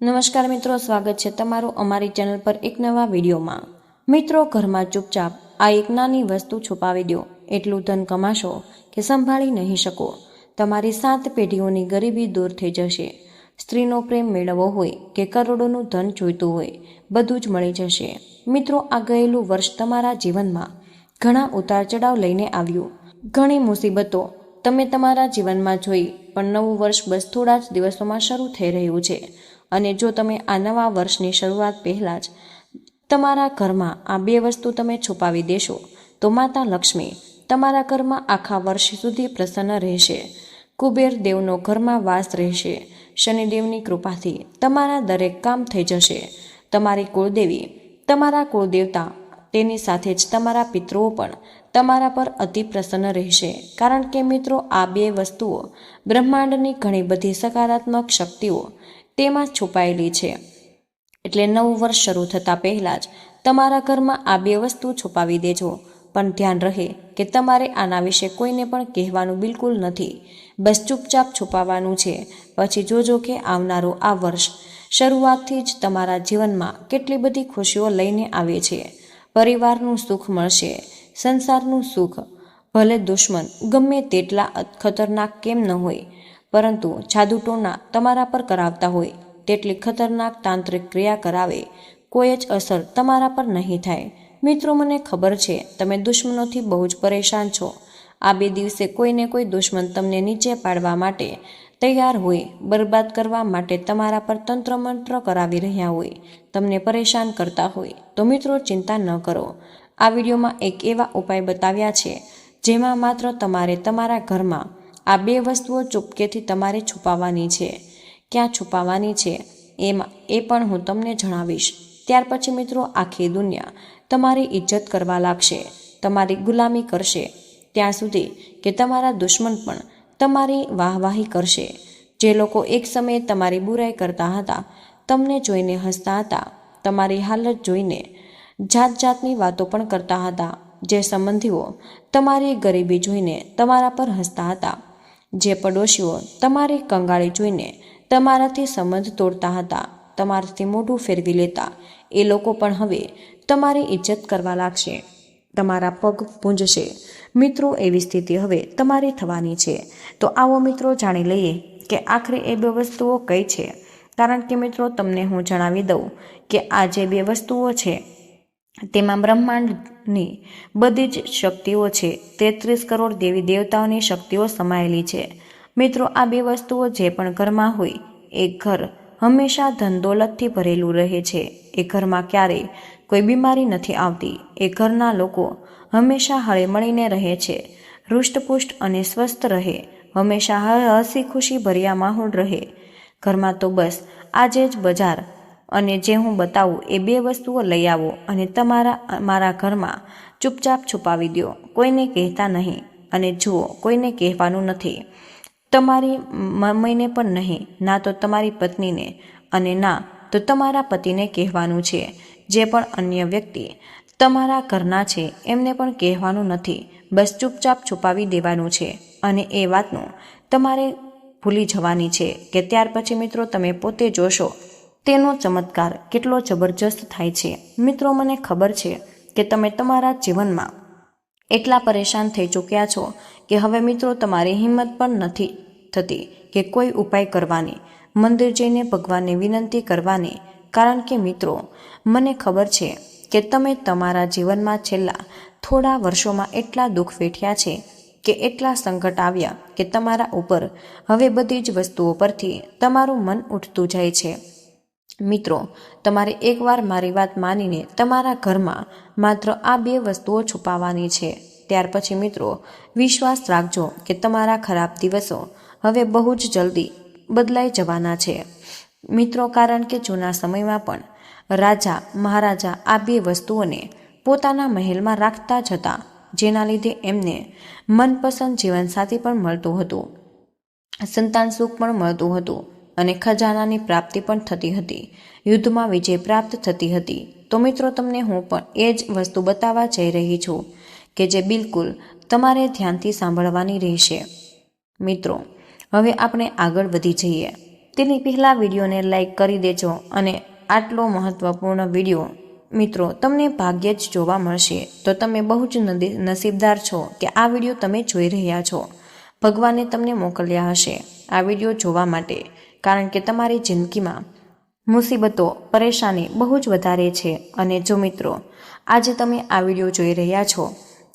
નમસ્કાર મિત્રો, સ્વાગત છે તમારું અમારી ચેનલ પર એક નવા વિડીયોમાં. મિત્રો, ઘરમાં ચૂપચાપ આ એક નાની વસ્તુ છુપાવી દો. એટલું ધન કમાશો કે સંભાળી નહીં શકો. તમારી સાત પેઢીઓની ગરીબી દૂર થઈ જશે. સ્ત્રીનો પ્રેમ મેળવવો હોય કે કરોડોનું ધન જોઈતું હોય, બધું જ મળી જશે. મિત્રો, આ ગયેલું વર્ષ તમારા જીવનમાં ઘણા ઉતાર ચઢાવ લઈને આવ્યું. ઘણી મુસીબતો તમે તમારા જીવનમાં જોઈ, પણ નવું વર્ષ બસ થોડા જ દિવસોમાં શરૂ થઈ રહ્યું છે. અને જો તમે આ નવા વર્ષની શરૂઆત પહેલાં જ તમારા ઘરમાં આ બે વસ્તુ તમે છુપાવી દેશો, તો માતા લક્ષ્મી તમારા ઘરમાં આખા વર્ષ સુધી પ્રસન્ન રહેશે. કુબેર દેવનો ઘરમાં વાસ રહેશે. શનિદેવની કૃપાથી તમારા દરેક કામ થઈ જશે. તમારી કુળદેવી, તમારા કુળદેવતા, તેની સાથે જ તમારા પિતૃઓ પણ તમારા પર અતિ પ્રસન્ન રહેશે. કારણ કે મિત્રો, આ બે વસ્તુઓ બ્રહ્માંડની ઘણી બધી સકારાત્મક શક્તિઓ તેમાં છુપાયેલી છે. એટલે નવું વર્ષ શરૂ થતાં પહેલાં જ તમારા ઘરમાં આ બે વસ્તુ છુપાવી દેજો. પણ ધ્યાન રહે કે તમારે આના વિશે કોઈને પણ કહેવાનું બિલકુલ નથી. બસ ચૂપચાપ છુપાવવાનું છે. પછી જોજો કે આવનારું આ વર્ષ શરૂઆતથી જ તમારા જીવનમાં કેટલી બધી ખુશીઓ લઈને આવે છે. પરિવારનું સુખ મળશે. સંસારનું સુખ. ભલે દુશ્મન ગમે તેટલા ખતરનાક કેમ ન હોય. પરંતુ જાદુટોના તમારા પર કરાવતા હોય તેટલી ખતરનાક તાંત્રિક ક્રિયા કરાવે, કોઈ જ અસર તમારા પર નહીં થાય. મિત્રો, મને ખબર છે, તમે દુશ્મનોથી બહુ જ પરેશાન છો. આ બે દિવસે કોઈને કોઈ દુશ્મન તમને નીચે પાડવા માટે તૈયાર હોય, બરબાદ કરવા માટે તમારા પર તંત્ર મંત્ર કરાવી રહ્યા હોય, તમને પરેશાન કરતા હોય, તો મિત્રો, ચિંતા ન કરો. આ વિડીયોમાં એક એવા ઉપાય બતાવ્યા છે, જેમાં માત્ર તમારે તમારા ઘરમાં આ બે વસ્તુઓ ચૂપકેથી તમારે છુપાવવાની છે. ક્યાં છુપાવવાની છે? એમાં, એ પણ હું તમને જણાવીશ. ત્યાર પછી મિત્રો, આખી દુનિયા તમારી ઇજ્જત કરવા લાગશે. તમારી ગુલામી કરશે. ત્યાં સુધી કે તમારા દુશ્મન પણ તમારી વાહવાહી કરશે. જે લોકો એક સમયે તમારી બુરાઈ કરતા હતા, તમને જોઈને હસતા હતા, તમારી હાલત જોઈને જાત જાતની વાતો પણ કરતા હતા. જે સંબંધીઓ તમારી ગરીબી જોઈને તમારા પર હસતા હતા જે પડોશીઓ તમારી કંગાળી જોઈને તમારાથી સંબંધ તોડતા હતા, તમારાથી મોઢું ફેરવી લેતા, એ લોકો પણ હવે તમારી ઇજ્જત કરવા લાગશે. તમારા પગ પૂંજશે. મિત્રો, એવી સ્થિતિ હવે તમારી થવાની છે. તો આવો મિત્રો, જાણી લઈએ કે આખરે એ બે વસ્તુઓ કઈ છે? કારણ કે મિત્રો, તમને હું જણાવી દઉં કે આ જે બે વસ્તુઓ છે તેમાં બ્રહ્માંડની બધી જ શક્તિઓ છે. તેત્રીસ કરોડ દેવી દેવતાઓની શક્તિઓ સમાયેલી છે. મિત્રો, આ બે વસ્તુઓ જે પણ ઘરમાં હોય, એ ઘર હંમેશા ધન દોલતથી ભરેલું રહે છે. એ ઘરમાં ક્યારેય કોઈ બીમારી નથી આવતી. એ ઘરના લોકો હંમેશા હળેમળીને રહે છે. હૃષ્ટપુષ્ટ અને સ્વસ્થ રહે. હંમેશા હસી ખુશી ભર્યા માહોલ રહે. ઘરમાં તો બસ આજે જ બજાર અને જે હું બતાવું એ બે વસ્તુઓ લઈ આવો અને તમારા, મારા ઘરમાં ચૂપચાપ છુપાવી દો કોઈને કહેતા નહીં અને જુઓ, કોઈને કહેવાનું નથી. તમારી મમ્મીને પણ નહીં, ના તો તમારી પત્નીને અને ના તો તમારા પતિને કહેવાનું છે, જે પણ અન્ય વ્યક્તિ તમારા ઘરના છે, એમને પણ કહેવાનું નથી. બસ ચૂપચાપ છુપાવી દેવાનું છે અને એ વાતનું તમારે ભૂલી જવાની છે કે ત્યાર પછી મિત્રો તમે પોતે જોશો તેનો ચમત્કાર કેટલો જબરજસ્ત થાય છે. મિત્રો, મને ખબર છે કે તમે તમારા જીવનમાં એટલા પરેશાન થઈ ચૂક્યા છો કે હવે, મિત્રો, તમારી હિંમત પણ નથી થતી કે કોઈ ઉપાય કરવાની. મંદિર જઈને ભગવાનને વિનંતી કરવાની. કારણ કે, મિત્રો, મને ખબર છે કે તમે તમારા જીવનમાં છેલ્લા થોડા વર્ષોમાં એટલા દુઃખ વેઠ્યા છે કે એટલા સંકટ આવ્યા કે તમારા ઉપર હવે બધી જ વસ્તુઓ પરથી તમારું મન ઉઠતું જાય છે. મિત્રો, તમારે એકવાર મારી વાત માનીને તમારા ઘરમાં માત્ર આ બે વસ્તુઓ છુપાવવાની છે. ત્યાર પછી, મિત્રો, વિશ્વાસ રાખજો કે તમારા ખરાબ દિવસો હવે બહુ જ જલ્દી બદલાઈ જવાના છે. મિત્રો, કારણ કે જૂના સમયમાં પણ રાજા મહારાજા આ બે વસ્તુઓને પોતાના મહેલમાં રાખતા જ હતા, જેના લીધે એમને મનપસંદ જીવનસાથી પણ મળતું હતું. સંતાન સુખ પણ મળતું હતું. અને ખજાનાની પ્રાપ્તિ પણ થતી હતી. યુદ્ધમાં વિજય પ્રાપ્ત થતી હતી. તો મિત્રો, તમને હું પણ એ જ વસ્તુ બતાવવા જઈ રહી છું કે જે બિલકુલ તમારે ધ્યાનથી સાંભળવાની રહેશે. મિત્રો, હવે આપણે આગળ વધી જઈએ. તેની પહેલાં વિડીયોને લાઈક કરી દેજો અને આટલો મહત્ત્વપૂર્ણ વીડિયો, મિત્રો, તમને ભાગ્યે જ જોવા મળશે. તો તમે બહુ જ નસીબદાર છો કે આ વીડિયો તમે જોઈ રહ્યા છો. ભગવાને તમને મોકલ્યા હશે આ વીડિયો જોવા માટે. કારણ કે તમારી જિંદગીમાં મુસીબતો, પરેશાની બહુ જ વધારે છે. અને જો મિત્રો, આજે તમે આ વીડિયો જોઈ રહ્યા છો,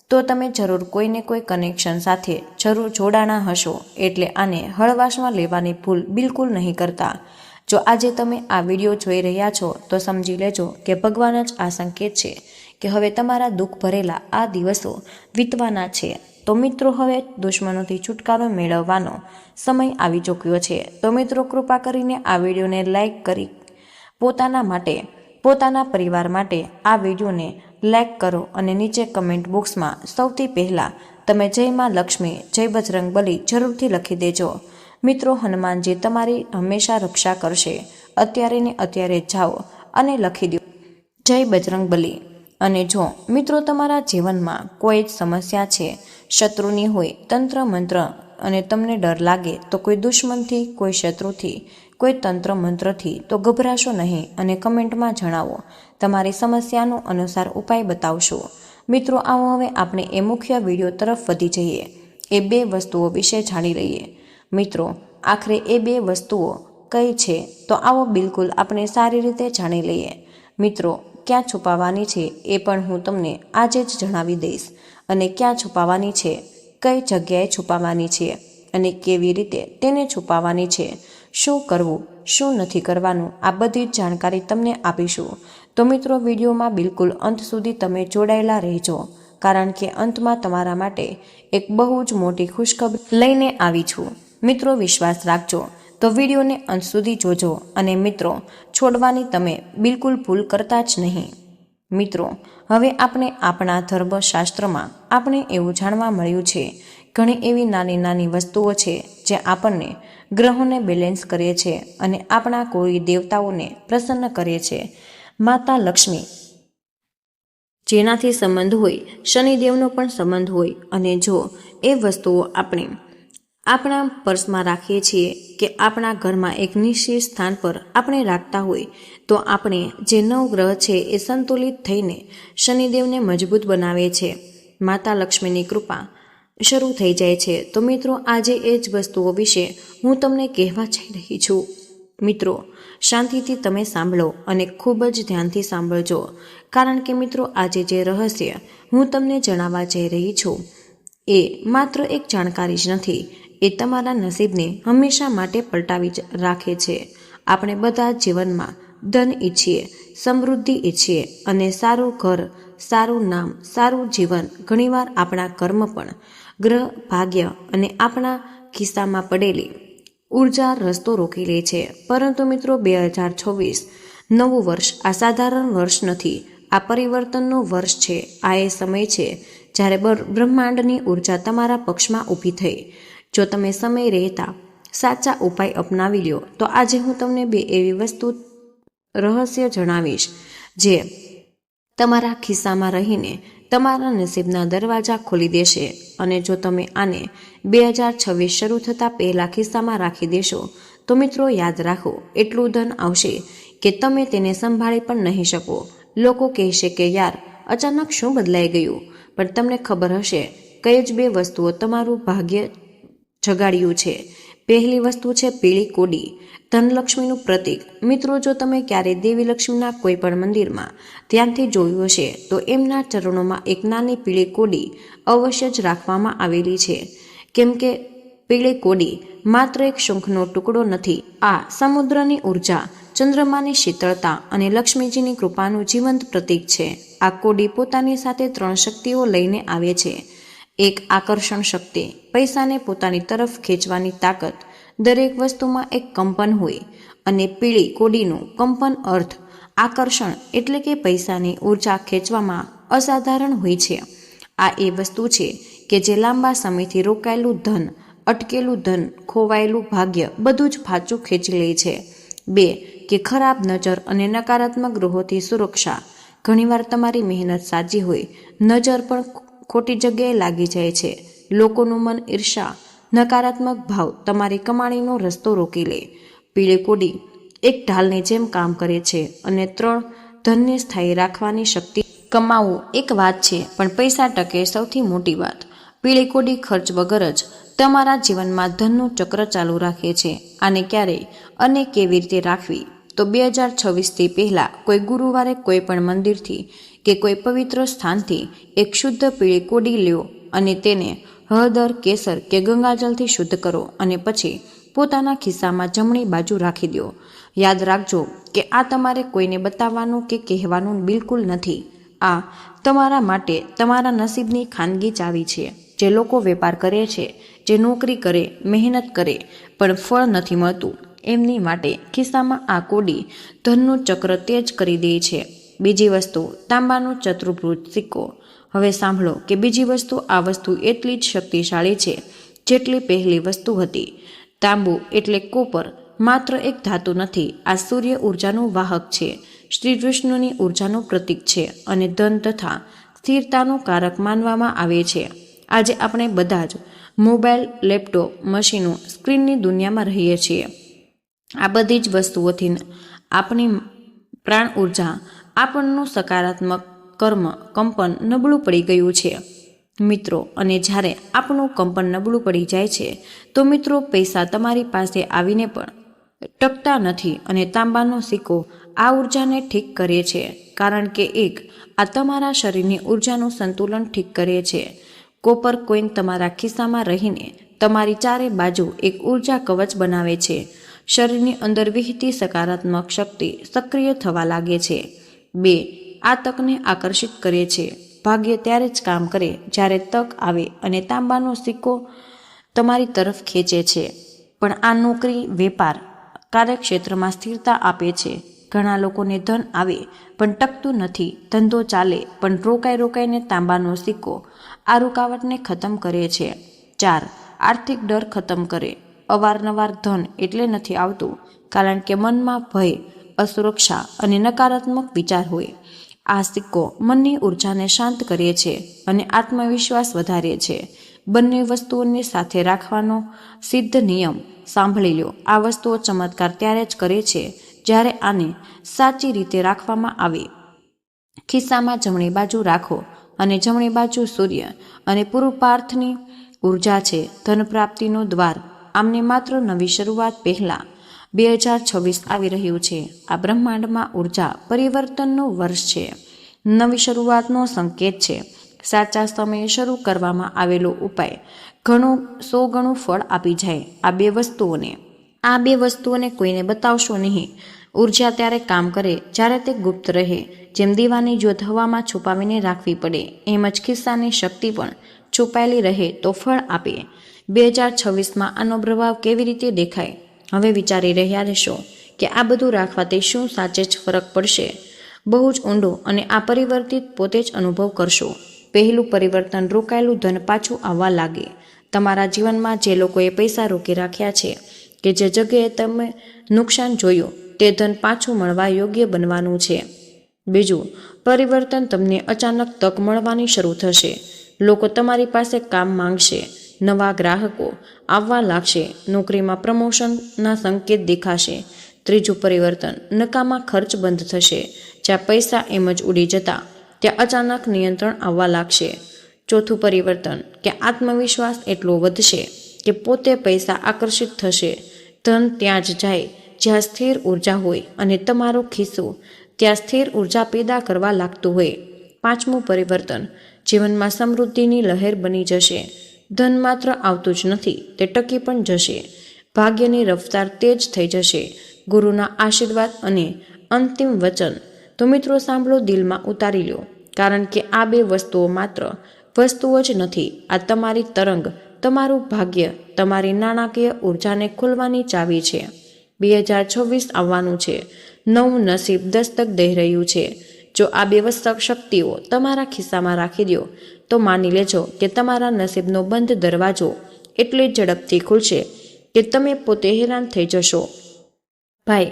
તો તમે જરૂર કોઈને કોઈ કનેક્શન સાથે જરૂર જોડાણા હશો. એટલે આને હળવાશમાં લેવાની ભૂલ બિલકુલ નહીં કરતા. જો આજે તમે આ વીડિયો જોઈ રહ્યા છો, તો સમજી લેજો કે ભગવાન જ આ સંકેત છે કે હવે તમારા દુઃખ ભરેલા આ દિવસો વીતવાના છે. તો મિત્રો હવે દુશ્મનોથી છુટકારો મેળવવાનો સમય આવી ચૂક્યો છે. તો મિત્રો કૃપા કરીને આ વિડીયોને લાઈક કરી પોતાના માટે, પોતાના પરિવાર માટે આ વિડીયોને લાઈક કરો અને નીચે કમેન્ટ બોક્સમાં સૌથી પહેલાં તમે જય માં લક્ષ્મી, જય બજરંગ બલી જરૂરથી લખી દેજો. મિત્રો, હનુમાનજી તમારી હંમેશા રક્ષા કરશે. અત્યારે ને અત્યારે જાઓ અને લખી દો. જય બજરંગ બલી. અને જો મિત્રો તમારા જીવનમાં કોઈ જ સમસ્યા છે, શત્રુની હોય, તંત્ર મંત્ર અને તમને ડર લાગે, તો કોઈ દુશ્મનથી, કોઈ શત્રુથી, કોઈ તંત્ર મંત્રથી તો ગભરાશો નહીં અને કમેન્ટમાં જણાવો. તમારી સમસ્યાનો અનુસાર ઉપાય બતાવશો. મિત્રો, આવો હવે આપણે એ મુખ્ય વીડિયો તરફ વધી જઈએ. એ બે વસ્તુઓ વિશે જાણી લઈએ. મિત્રો, આખરે એ બે વસ્તુઓ કઈ છે, તો આવો બિલકુલ આપણે સારી રીતે જાણી લઈએ. મિત્રો ક્યાં છુપાવવાની છે એ પણ હું તમને આજે જ જણાવી દઈશ. અને ક્યાં છુપાવવાની છે, કઈ જગ્યાએ છુપાવવાની છે અને કેવી રીતે તેને છુપાવવાની છે, શું કરવું, શું નથી કરવાનું, આ બધી જ જાણકારી તમને આપીશું. તો મિત્રો, વિડીયોમાં બિલકુલ અંત સુધી તમે જોડાયેલા રહેજો, કારણ કે અંતમાં તમારા માટે એક બહુ જ મોટી ખુશખબર લઈને આવી છું. મિત્રો, વિશ્વાસ રાખજો તો વિડીયોને અંત સુધી જોજો અને મિત્રો, છોડવાની તમે બિલકુલ ભૂલ કરતા જ નહીં. મિત્રો, હવે આપણે આપણા ધર્મશાસ્ત્રમાં આપણે એવું જાણવા મળ્યું છે, ઘણી એવી નાની નાની વસ્તુઓ છે જે આપણને ગ્રહોને બેલેન્સ કરે છે અને આપણા કોઈ દેવતાઓને પ્રસન્ન કરે છે. માતા લક્ષ્મી, જેનાથી સંબંધ હોય, શનિદેવનો પણ સંબંધ હોય અને જો એ વસ્તુઓ આપણે આપણા પર્સમાં રાખીએ છીએ કે આપણા ઘરમાં એક નિશ્ચિત સ્થાન પર આપણે રાખતા હોય, તો આપણે જે નવ ગ્રહ છે એ સંતુલિત થઈને શનિદેવને મજબૂત બનાવે છે. માતા લક્ષ્મીની કૃપા શરૂ થઈ જાય છે. તો મિત્રો, આજે એ જ વસ્તુઓ વિશે હું તમને કહેવા જઈ રહી છું. મિત્રો, શાંતિથી તમે સાંભળો અને ખૂબ જ ધ્યાનથી સાંભળજો. કારણ કે મિત્રો, આજે જે રહસ્ય હું તમને જણાવવા જઈ રહી છું, એ માત્ર એક જાણકારી જ નથી. એ તમારા નસીબને હંમેશા માટે પલટાવી રાખે છે. આપણે બધા જીવનમાં ધન ઈચ્છીએ, સમૃદ્ધિ ઈચ્છીએ અને સારું ઘર, સારું નામ, સારું જીવન ઘણીવાર આપણા કર્મ પણ ગ્રહ, ભાગ્ય અને આપણા ખિસ્સામાં પડેલી ઊર્જા રસ્તો રોકી લે છે. પરંતુ મિત્રો, બે હજાર છવ્વીસ નવું વર્ષ આ સાધારણ વર્ષ નથી. આ પરિવર્તનનું વર્ષ છે. આ એ સમય છે જ્યારે બર- બ્રહ્માંડની ઊર્જા તમારા પક્ષમાં ઊભી થઈ. જો તમે સમય રહેતા સાચા ઉપાય અપનાવી લ્યો, તો આજે હું તમને બે એવી વસ્તુ રહસ્ય જણાવીશ, જે તમારા ખિસ્સામાં રહીને તમારા નસીબના દરવાજા ખોલી દેશે અને જો તમે આને બે હજાર છવ્વીસ શરૂ થતાં પહેલાં ખિસ્સામાં રાખી દેશો, તો મિત્રો યાદ રાખો, એટલું ધન આવશે કે તમે તેને સંભાળી પણ નહીં શકો. લોકો કહેશે કે યાર, અચાનક શું બદલાઈ ગયું? પણ તમને ખબર હશે, કઈ જ બે વસ્તુઓ તમારું ભાગ્ય જગાડ્યું છે. પહેલી વસ્તુ છે પીળી કોડી. ધનલક્ષ્મીનું પ્રતીક. મિત્રો, જો તમે ક્યારેય દેવી લક્ષ્મીના કોઈ પણ મંદિરમાં ધ્યાનથી જોયું હશે, તો એમના ચરણોમાં એક નાની પીળી કોડી અવશ્ય જ રાખવામાં આવેલી છે. કેમ કે પીળી કોડી માત્ર એક શંખનો ટુકડો નથી, આ સમુદ્રની ઊર્જા, ચંદ્રમાની શીતળતા અને લક્ષ્મીજીની કૃપાનું જીવંત પ્રતીક છે. આ કોડી પોતાની સાથે ત્રણ શક્તિઓ લઈને આવે છે. એક આકર્ષણ શક્તિ. પૈસાને પોતાની તરફ ખેંચવાની તાકાત દરેક વસ્તુમાં એક કંપન હોય અને પીળી કોડીનું કંપન અર્થ. આકર્ષણ એટલે કે પૈસાની ઊર્જા ખેંચવામાં અસાધારણ હોય છે. આ એ વસ્તુ છે કે જે લાંબા સમયથી રોકાયેલું ધન, અટકેલું ધન, ખોવાયેલું ભાગ્ય બધું જ પાછું ખેંચી લે છે. બે, કે ખરાબ નજર અને નકારાત્મક ગ્રહોથી સુરક્ષા. ઘણીવાર તમારી મહેનત સાચી હોય, નજર પણ ખોટી જગ્યાએ લાગી જાય છે. લોકોનું મન ઈર્ષા, નકારાત્મક ભાવ તમારી કમાણીનો રસ્તો રોકી લે. પીળી કોડી એક ઢાલની જેમ કામ કરે છે અને ત્રણ ધનને સ્થાયી રાખવાની શક્તિ. કમાવવું એક વાત છે, પણ પૈસા ટકે સૌથી મોટી વાત. પીળી કોડી ખર્ચ વગર જ તમારા જીવનમાં ધનનું ચક્ર ચાલુ રાખે છે. આને ક્યારે અને કેવી રીતે રાખવી? તો બે હજાર છવ્વીસથી પહેલાં કોઈ ગુરુવારે કોઈ પણ મંદિરથી કે કોઈ પવિત્ર સ્થાનથી એક શુદ્ધ પીળી કોડી લ્યો અને તેને હળદર, કેસર કે ગંગાજલથી શુદ્ધ કરો અને પછી પોતાના ખિસ્સામાં જમણી બાજુ રાખી દો. યાદ રાખજો કે આ તમારે કોઈને બતાવવાનું કે કહેવાનું બિલકુલ નથી. આ તમારા માટે તમારા નસીબની ખાનગી ચાવી છે, જે લોકો વેપાર કરે છે, જે નોકરી કરે, મહેનત કરે, પણ ફળ નથી મળતું. એમની માટે ખિસ્સામાં આ કોડી ધનનું ચક્ર તેજ કરી દે છે. બીજી વસ્તુ, તાંબાનો ચતુર્ભુજ સિક્કો. હવે સાંભળો કે બીજી વસ્તુ, આ વસ્તુ એટલી જ શક્તિશાળી છે, જેટલી પહેલી વસ્તુ હતી. તાંબુ એટલે કોપર, માત્ર એક ધાતુ નથી, આ સૂર્ય ઉર્જાનું વાહક છે. શ્રી વિષ્ણુની ઉર્જાનું પ્રતીક છે અને ધન તથા સ્થિરતાનું કારક માનવામાં આવે છે. આજે આપણે બધા જ મોબાઈલ, લેપટોપ, મશીનો, સ્ક્રીનની દુનિયામાં રહીએ છીએ. આ બધી જ વસ્તુઓથી આપણી પ્રાણ ઊર્જા આપણનું સકારાત્મક કર્મ કંપન નબળું પડી ગયું છે. મિત્રો, અને જ્યારે આપણું કંપન નબળું પડી જાય છે, તો મિત્રો, પૈસા તમારી પાસે આવીને પણ ટકતા નથી અને તાંબાનો સિક્કો આ ઉર્જાને ઠીક કરે છે. કારણ કે એક, આ તમારા શરીરની ઉર્જાનું સંતુલન ઠીક કરે છે. કોપર કોઈન તમારા ખિસ્સામાં રહીને તમારી ચારે બાજુ એક ઊર્જા કવચ બનાવે છે. શરીરની અંદર વિહતી સકારાત્મક શક્તિ સક્રિય થવા લાગે છે. બે, આ તકને આકર્ષિત કરે છે. ભાગ્ય ત્યારે જ કામ કરે જ્યારે તક આવે અને તાંબાનો સિક્કો તમારી તરફ ખેંચે છે. પણ આ નોકરી વેપાર, કાર્યક્ષેત્રમાં સ્થિરતા આપે છે. ઘણા લોકોને ધન આવે, પણ ટકતું નથી, ધંધો ચાલે, પણ રોકાઈ રોકાઈને તાંબાનો સિક્કો આ રૂકાવટને ખતમ કરે છે. ચાર, આર્થિક ડર ખતમ કરે. અવારનવાર ધન એટલે નથી આવતું, કારણ કે મનમાં ભય અસુરક્ષા અને નકારાત્મક વિચાર હોય. આ સિક્કો મનની ઉર્જાને શાંત કરે છે અને આત્મવિશ્વાસ વધારે છે. બંને વસ્તુઓને સાથે રાખવાનો સિદ્ધ નિયમ સાંભળી લો. આ વસ્તુઓ ચમત્કાર ત્યારે જ કરે છે જ્યારે આને સાચી રીતે રાખવામાં આવે. ખિસ્સામાં જમણી બાજુ રાખો અને જમણી બાજુ સૂર્ય અને પૂર્વપાર્થની ઊર્જા છે. ધન પ્રાપ્તિનો દ્વાર. આમને માત્ર નવી શરૂઆત પહેલાં બે હજાર છવ્વીસ આવી રહ્યું છે. આ બ્રહ્માંડમાં ઊર્જા પરિવર્તનનું વર્ષ છે. નવી શરૂઆતનો સંકેત છે. સાચા સમયે શરૂ કરવામાં આવેલો ઉપાય ઘણું સો ગણું ફળ આપી જાય આ બે વસ્તુઓને. આ બે વસ્તુઓને કોઈને બતાવશો નહીં. ઊર્જા ત્યારે કામ કરે જ્યારે તે ગુપ્ત રહે, જેમ દીવાની જ્યોત હવામાં છુપાવીને રાખવી પડે, એમ જ ખિસ્સાની શક્તિ પણ છુપાયેલી રહે તો ફળ આપે. બે હજાર છવ્વીસમાં આનો પ્રભાવ કેવી રીતે દેખાય? હવે વિચારી રહ્યા રહેશો કે આ બધું રાખવાથી શું સાચે જ ફરક પડશે? બહુ જ ઊંડો અને આ પરિવર્તિત પોતે જ અનુભવ કરશો. પહેલું પરિવર્તન રોકાયેલું ધન પાછું આવવા લાગે. તમારા જીવનમાં જે લોકોએ પૈસા રોકી રાખ્યા છે કે જે જગ્યાએ તમે નુકસાન જોયું, તે ધન પાછું મળવા યોગ્ય બનવાનું છે. બીજું, પરિવર્તન તમને અચાનક તક મળવાની શરૂ થશે. લોકો તમારી પાસે કામ માંગશે. નવા ગ્રાહકો આવવા લાગશે. નોકરીમાં પ્રમોશનના સંકેત દેખાશે. ત્રીજું પરિવર્તન, નકામા ખર્ચ બંધ થશે. જ્યાં પૈસા એમ જ ઉડી જતા, ત્યાં અચાનક નિયંત્રણ આવવા લાગશે. ચોથું પરિવર્તન કે આત્મવિશ્વાસ એટલો વધશે કે પોતે પૈસા આકર્ષિત થશે. ધન ત્યાં જ જાય, જ્યાં સ્થિર ઊર્જા હોય અને તમારો ખિસ્સો, ત્યાં સ્થિર ઊર્જા પેદા કરવા લાગતું હોય. પાંચમું પરિવર્તન, જીવનમાં સમૃદ્ધિની લહેર બની જશે. ધન માત્ર આવતું જ નથી, તે ટકી પણ જશે. ભાગ્યની રફતાર તેજ થઈ જશે. ગુરુના આશીર્વાદ અને અંતિમ વચન તો મિત્રો સાંભળો, દિલમાં ઉતારી લો કારણ કે આ બે વસ્તુઓ માત્ર વસ્તુઓ જ નથી, આ તમારી તરંગ, તમારું ભાગ્ય, તમારી નાણાકીય ઉર્જાને ખોલવાની ચાવી છે. બે હજાર છવ્વીસ આવવાનું છે. નવું નસીબ દસ્તક દઈ રહ્યું છે. જો આ બે શક્તિઓ તમારા ખિસ્સામાં રાખી દો તો માની લેજો કે તમારા નસીબનો બંધ દરવાજો એટલે ઝડપથી ખુલશે કે તમે પોતે હેરાન થઈ જશો. ભાઈ,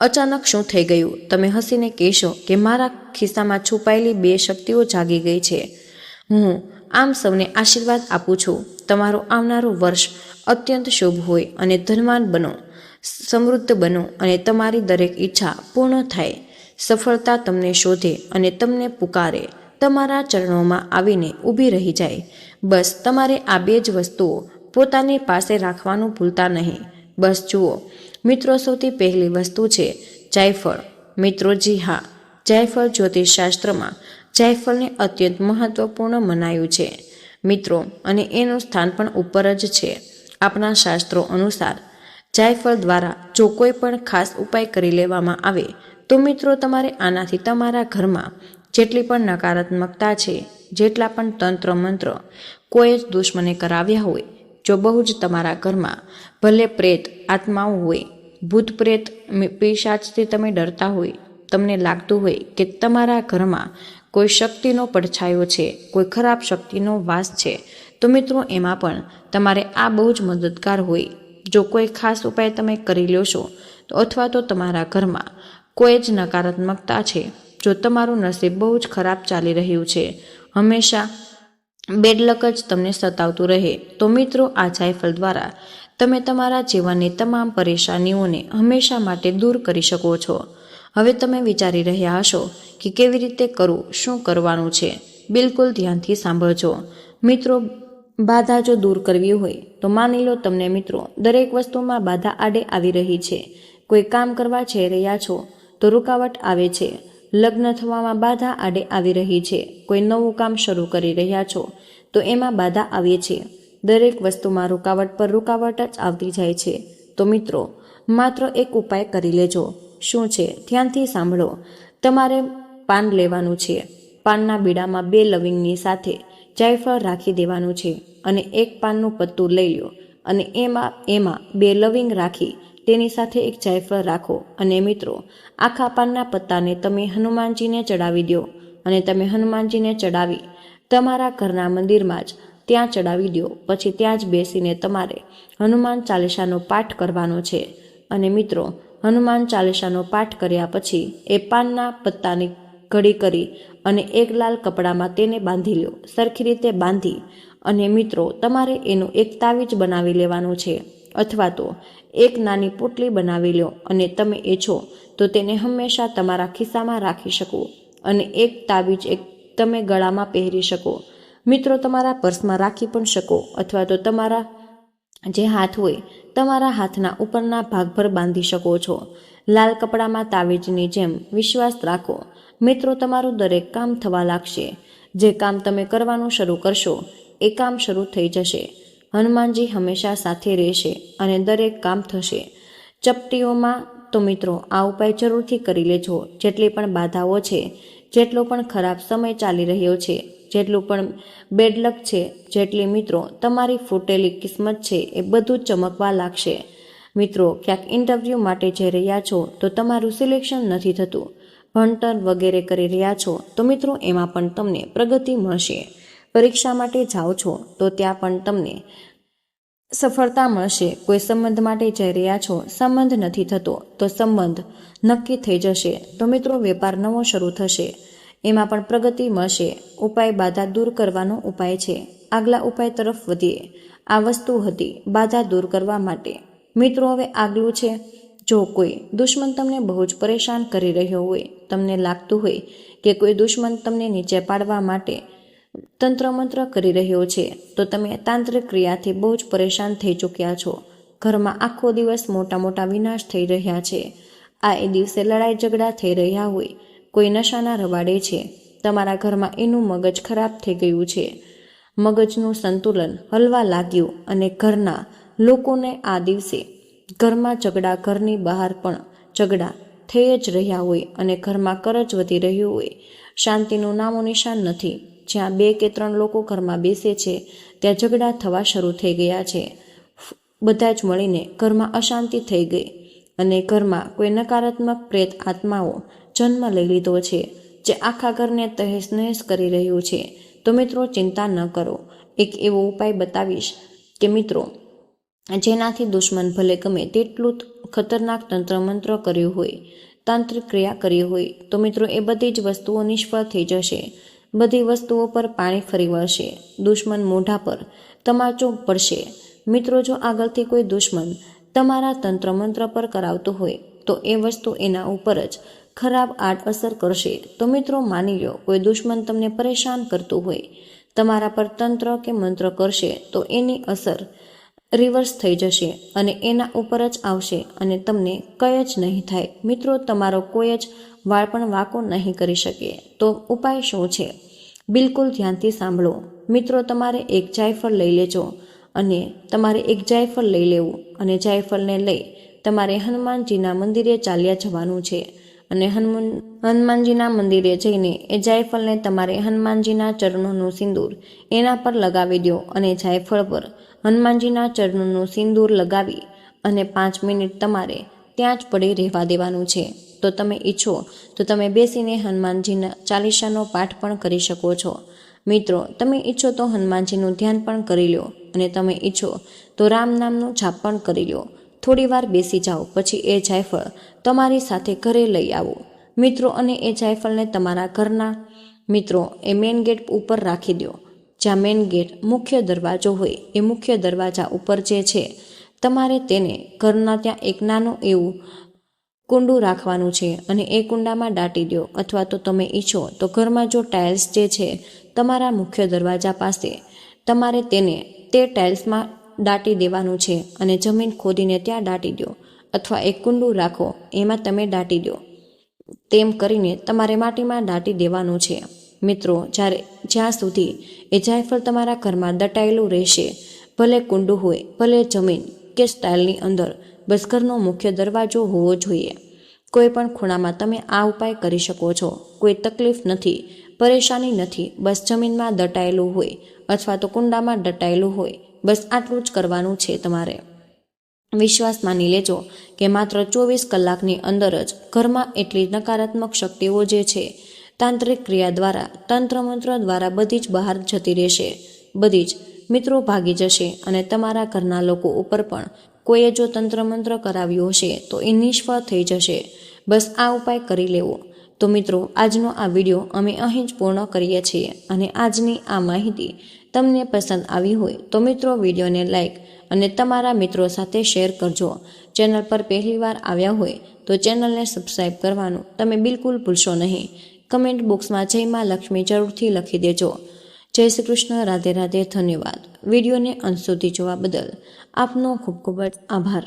અચાનક શું થઈ ગયું? તમે હસીને કહેશો કે મારા ખિસ્સામાં છુપાયેલી બે શક્તિઓ જાગી ગઈ છે. હું આમ સૌને આશીર્વાદ આપું છું. તમારું આવનારું વર્ષ અત્યંત શુભ હોય અને ધનવાન બનો, સમૃદ્ધ બનો અને તમારી દરેક ઈચ્છા પૂર્ણ થાય. સફળતા તમને શોધે અને તમને પુકારે. તમારા ચરણોમાં આવીને ઊભી રહી જાય. બસ તમારે આ બે જ વસ્તુઓ પોતાની પાસે રાખવાનું ભૂલતા નહીં. બસ જુઓ, મિત્રો સૌથી પહેલી વસ્તુ છે જાયફળ. મિત્રો જી હા, જાયફળ જ્યોતિષશાસ્ત્રમાં જાયફળને અત્યંત મહત્વપૂર્ણ મનાયું છે. મિત્રો, અને એનું સ્થાન પણ ઉપર જ છે. આપણા શાસ્ત્રો અનુસાર, જાયફળ દ્વારા જો કોઈ પણ ખાસ ઉપાય કરી લેવામાં આવે, તો મિત્રો તમારે આનાથી તમારા ઘરમાં જેટલી પણ નકારાત્મકતા છે, જેટલા પણ તંત્ર મંત્ર કોઈ જ દુશ્મને કરાવ્યા હોય, જો બહુ જ તમારા ઘરમાં ભલે પ્રેત આત્માઓ હોય, ભૂત પ્રેત પિશાચથી તમે ડરતા હોય, તમને લાગતું હોય કે તમારા ઘરમાં કોઈ શક્તિનો પડછાયો છે, કોઈ ખરાબ શક્તિનો વાસ છે, તો મિત્રો એમાં પણ તમારે આ બહુ જ મદદગાર હોય. જો કોઈ ખાસ ઉપાય તમે કરી લો છો, તો અથવા તો તમારા ઘરમાં કોઈ જ નકારાત્મકતા છે જો તમારું નસીબ બહુ જ ખરાબ ચાલી રહ્યું છે, હંમેશા બેડલક જ તમને સતાવતું રહે. તો મિત્રો, આ જાયફળ દ્વારા તમે તમારા જીવનની તમામ પરેશાનીઓને હંમેશા માટે દૂર કરી શકો છો. હવે તમે વિચારી રહ્યા હશો કે કેવી રીતે કરવું, શું કરવાનું છે? બિલકુલ ધ્યાનથી સાંભળજો. મિત્રો, બાધા જો દૂર કરવી હોય, તો માની લો તમને મિત્રો, દરેક વસ્તુમાં બાધા આડે આવી રહી છે. કોઈ કામ કરવા જઈ રહ્યા છો, તો રૂકાવટ આવે છે. લગ્ન થવામાં બાધા આડે આવી રહી છે. કોઈ નવું કામ શરૂ કરી રહ્યા છો, તો એમાં બાધા આવે છે દરેક વસ્તુમાં રૂકાવટ પર રૂકાવટ જ આવતી જાય છે. તો મિત્રો, માત્ર એક ઉપાય કરી લેજો. શું છે? ધ્યાનથી સાંભળો. તમારે પાન લેવાનું છે. પાનના બીડામાં બે લવિંગની સાથે જાયફળ રાખી દેવાનું છે અને એક પાનનું પત્તું લઈ લો અને એમાં એમાં બે લવિંગ રાખી તેની સાથે એક જાયફળ રાખો અને મિત્રો, આખા પાનના પત્તાને તમે હનુમાનજીને ચડાવી દો અને તમે હનુમાનજીને ચડાવી તમારા ઘરના મંદિરમાં જ ત્યાં ચડાવી દો. પછી ત્યાં જ બેસીને તમારે હનુમાન ચાલીસાનો પાઠ કરવાનો છે. અને મિત્રો, હનુમાન ચાલીસાનો પાઠ કર્યા પછી એ પાનના પત્તાની ઘડી કરી અને એક લાલ કપડામાં તેને બાંધી લો સરખી રીતે બાંધી અને મિત્રો, તમારે એનું એક તાવીજ બનાવી લેવાનું છે. અથવા તો એક નાની પોટલી બનાવી લો અને તમે એ છો, તો તેને હંમેશા તમારા ખિસ્સામાં રાખી શકો અને એક તાવીજ એક તમે ગળામાં પહેરી શકો. મિત્રો, તમારા પર્સમાં રાખી પણ શકો અથવા તો તમારા જે હાથ હોય, તમારા હાથના ઉપરના ભાગ પર બાંધી શકો છો. લાલ કપડામાં તાવીજની જેમ વિશ્વાસ રાખો. મિત્રો, તમારું દરેક કામ થવા લાગશે. જે કામ તમે કરવાનું શરૂ કરશો, એ કામ શરૂ થઈ જશે. હનુમાનજી હંમેશા સાથે રહેશે અને દરેક કામ થશે. ચપટીઓમાં તો મિત્રો, આ ઉપાય જરૂરથી કરી લેજો. જેટલી પણ બાધાઓ છે, જેટલો પણ ખરાબ સમય ચાલી રહ્યો છે, જેટલું પણ બેડલક છે, જેટલી મિત્રો, તમારી ફૂટેલી કિસ્મત છે એ બધું ચમકવા લાગશે. મિત્રો, ક્યાંક ઇન્ટરવ્યૂ માટે જઈ રહ્યા છો, તો તમારું સિલેક્શન નથી થતું. ભણતર વગેરે કરી રહ્યા છો, તો મિત્રો, એમાં પણ તમને પ્રગતિ મળશે. પરીક્ષા માટે જાઓ છો, તો ત્યાં પણ તમને સફળતા મળશે. કોઈ સંબંધ માટે જઈ રહ્યા છો, સંબંધ નથી થતો, તો સંબંધ નક્કી થઈ જશે. તો મિત્રો, વેપાર નવો શરૂ થશે. એમાં પણ પ્રગતિ મળશે. ઉપાય બાધા દૂર કરવાનો ઉપાય છે. આગલા ઉપાય તરફ વધીએ. આ વસ્તુ હતી બાધા દૂર કરવા માટે. મિત્રો, હવે આગલું છે. જો કોઈ દુશ્મન તમને બહુ જ પરેશાન કરી રહ્યો હોય, તમને લાગતું હોય કે કોઈ દુશ્મન તમને નીચે પાડવા માટે તંત્ર મંત્ર કરી રહ્યો છે, તો તમે તાંત્રિક ક્રિયાથી બહુ જ પરેશાન થઈ ચૂક્યા છો. ઘરમાં આખો દિવસ મોટા મોટા વિનાશ થઈ રહ્યા છે. આ એ દિવસે લડાઈ ઝઘડા થઈ રહ્યા હોય, કોઈ નશાના રવાડે છે. તમારા ઘરમાં એનું મગજ ખરાબ થઈ ગયું છે. મગજનું સંતુલન હલવા લાગ્યું અને ઘરના લોકોને આ દિવસે ઘરમાં ઝઘડા ઘરની બહાર પણ ઝઘડા થઈ જ રહ્યા હોય અને ઘરમાં કરજ વધી રહ્યું હોય. શાંતિનું નામો નિશાન નથી. જ્યાં બે કે ત્રણ લોકો ઘરમાં બેસે છે, ત્યાં ઝઘડા થવા શરૂ થઈ ગયા છે. બધા જ મળીને ઘરમાં અશાંતિ થઈ ગઈ અને ઘરમાં કોઈ નકારાત્મક પ્રેત આત્માઓ જન્મ લઈ લીધો છે, જે આખા ઘરને તહેસ નહેસ કરી રહ્યું છે. તો મિત્રો, ચિંતા ન કરો. એક એવો ઉપાય બતાવીશ કે મિત્રો, જેનાથી દુશ્મન ભલે ગમે તેટલું ખતરનાક તંત્ર મંત્ર કર્યું હોય, તાંત્રિક ક્રિયા કરી હોય, તો મિત્રો, એ બધી જ વસ્તુઓ નિષ્ફળ થઈ જશે. બધી વસ્તુઓ પર પાણી ફરી વળશે. દુશ્મન મોઢા પર તમાચો પડશે. મિત્રો, જો આગળથી કોઈ દુશ્મન તમારા તંત્ર મંત્ર પર કરાવતું હોય, તો એ વસ્તુ એના ઉપર જ ખરાબ આડ અસર કરશે. તો મિત્રો, માની લો કોઈ દુશ્મન તમને પરેશાન કરતું હોય, તમારા પર તંત્ર કે મંત્ર કરશે, તો એની અસર રિવર્સ થઈ જશે અને એના ઉપર જ આવશે અને તમને કંઈ જ નહીં થાય. મિત્રો, તમારો કોઈ જ વાળ પણ વાંકો નહીં કરી શકે. તો ઉપાય શું છે? બિલકુલ ધ્યાનથી સાંભળો. મિત્રો, તમારે એક જાયફળ લઈ લેજો અને તમારે એક જાયફળ લઈ લેવું અને જાયફળને લઈ તમારે હનુમાનજીના મંદિરે ચાલ્યા જવાનું છે અને હનુમાન, હનુમાનજીના મંદિરે જઈને એ જાયફળને તમારે હનુમાનજીના ચરણોનું સિંદૂર એના પર લગાવી દો અને જાયફળ પર હનુમાનજીના ચરણોનું સિંદૂર લગાવી અને પાંચ મિનિટ તમારે ત્યાં જ પડી રહેવા દેવાનું છે. તો તમે ઈચ્છો, તો તમે બેસીને હનુમાનજીના ચાલીસાનો પાઠ પણ કરી શકો છો. મિત્રો, તમે ઈચ્છો તો હનુમાનજીનું ધ્યાન પણ કરી લો અને તમે ઈચ્છો તો રામ નામનું જાપ પણ કરી લો થોડી વાર બેસી જાઓ, પછી એ જાયફળ તમારી સાથે ઘરે લઈ આવો. મિત્રો, અને એ જાયફળને તમારા ઘરના, મિત્રો, એ મેઇન ગેટ ઉપર રાખી દો. જ્યાં મેઇન ગેટ મુખ્ય દરવાજો હોય, એ મુખ્ય દરવાજા ઉપર જે છે, તમારે તેને ઘરના ત્યાં એક નાનું એવું કુંડું રાખવાનું છે અને એ કુંડામાં દાટી દો અથવા તો તમે ઈચ્છો તો ઘરમાં જો ટાઇલ્સ જે છે તમારા મુખ્ય દરવાજા પાસે, તમારે તેને તે ટાઇલ્સમાં દાટી દેવાનું છે અને જમીન ખોદીને ત્યાં દાટી દો અથવા એક કુંડું રાખો, એમાં તમે દાટી દો તેમ કરીને તમારે માટીમાં દાટી દેવાનું છે. મિત્રો, જ્યારે જ્યાં સુધી એ જાયફળ તમારા ઘરમાં દટાયેલું રહેશે, ભલે કુંડું હોય, ભલે જમીન કે સ્ટાઇલની અંદર બસ ઘરનો મુખ્ય દરવાજો હોવો જોઈએ. કોઈ પણ ખૂણામાં તમે આ ઉપાય કરી શકો છો. કોઈ તકલીફ નથી, પરેશાની નથી, બસ જમીનમાં દટાયેલું હોય અથવા તો કુંડામાં દટાયેલું હોય. બસ આટલું જ કરવાનું છે તમારે. વિશ્વાસ માની લેજો કે માત્ર ચોવીસ કલાકની અંદર જ ઘરમાં એટલી નકારાત્મક શક્તિઓ જે છે, તાંત્રિક ક્રિયા દ્વારા તંત્ર મંત્ર દ્વારા બધી જ બહાર જતી રહેશે. બધી જ. મિત્રો ભાગી જશે અને તમારા ઘરના લોકો ઉપર પણ કોઈએ જો તંત્રમંત્ર કરાવ્યું હશે, તો એ નિષ્ફળ થઈ જશે. બસ આ ઉપાય કરી લેવો. તો મિત્રો, આજનો આ વીડિયો અમે અહીં જ પૂર્ણ કરીએ છીએ અને આજની આ માહિતી તમને પસંદ આવી હોય તો મિત્રો વિડીયોને લાઇક અને તમારા મિત્રો સાથે શેર કરજો. ચેનલ પર પહેલીવાર આવ્યા હોય તો ચેનલને સબસ્ક્રાઈબ કરવાનું તમે બિલકુલ ભૂલશો નહીં. કમેન્ટ બોક્સમાં જય માં લક્ષ્મી જરૂરથી લખી દેજો. જય શ્રી કૃષ્ણ, રાધે રાધે, ધન્યવાદ. વિડીયોને અંત સુધી જોવા બદલ આપનો ખૂબ ખૂબ જ આભાર.